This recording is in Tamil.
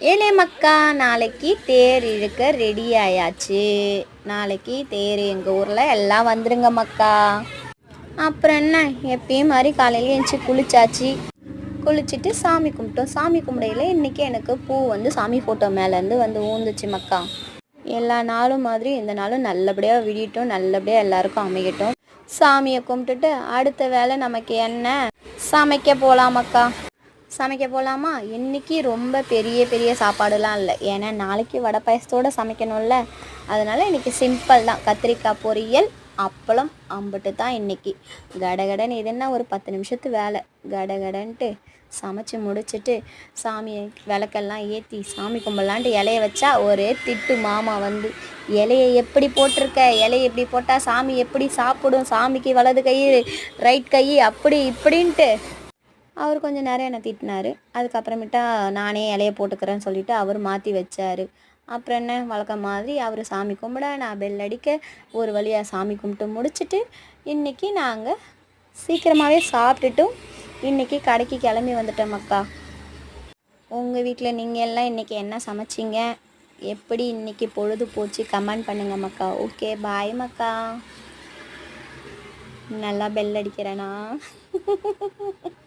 ஏலே மக்கா நாளைக்கு தேர் இழுக்க ரெடி ஆயாச்சு. நாளைக்கு தேர் எங்கள் ஊரில் எல்லாம் வந்துருங்க மக்கா. அப்புறம் என்ன? எப்பயும் மாதிரி காலையில் எழுந்துச்சி குளிச்சாச்சு. குளிச்சுட்டு சாமி கும்பிட்டோம். சாமி கும்பிடையில் இன்றைக்கி எனக்கு பூ வந்து சாமி ஃபோட்டோ மேலேருந்து வந்து ஊந்துச்சு மக்கா. எல்லா நாளும் மாதிரி இந்த நாளும் நல்லபடியாக விடியட்டும். நல்லபடியாக எல்லாருக்கும் அமையட்டும். சாமியை கும்பிட்டுட்டு அடுத்த வேலை நமக்கு என்ன? சமைக்க போகலாம் மக்கா. சமைக்க போகலாமா இன்னைக்கு ரொம்ப பெரிய பெரிய சாப்பாடுலாம் இல்லை. ஏன்னா நாளைக்கு வடை பாயசத்தோடு சமைக்கணும்ல. அதனால் இன்னைக்கு சிம்பிள் தான். கத்திரிக்காய் பொரியல் அப்பளம் அம்பிட்டு தான் இன்றைக்கி கடகடன் இதுன்னா ஒரு பத்து நிமிஷத்து வேலை. கடகடன்ட்டு சமைச்சு முடிச்சுட்டு சாமியை விளக்கெல்லாம் ஏற்றி சாமி கும்பலான்ட்டு இலைய வச்சா ஒரே திட்டு மாமா வந்து இலையை எப்படி போட்டிருக்க? இலையை எப்படி போட்டால் சாமி எப்படி சாப்பிடும்? சாமிக்கு வலது கை ரைட் கை அப்படி இப்படின்ட்டு. அவர் கொஞ்சம் நேரம் என்னை திட்டினாரு. அதுக்கப்புறமேட்டா நானே இலைய போட்டுக்கிறேன்னு சொல்லிவிட்டு அவர் மாற்றி வச்சார். அப்புறம் என்ன வழக்கம் மாதிரி அவர் சாமி கும்பிட நான் பெல் அடிக்க ஒரு வழியாக சாமி கும்பிட்டு முடிச்சிட்டு இன்றைக்கி நாங்கள் சீக்கிரமாகவே சாப்பிட்டுட்டும். இன்றைக்கி கடைக்கு கிளம்பி வந்துட்டோம் அக்கா. உங்கள் வீட்டில் நீங்கள் எல்லாம் இன்றைக்கி என்ன சமைச்சிங்க? எப்படி இன்றைக்கி பொழுது போச்சு? கமெண்ட் பண்ணுங்க மக்கா. ஓகே பாய் மக்கா. நல்லா பெல் அடிக்கிறேனா?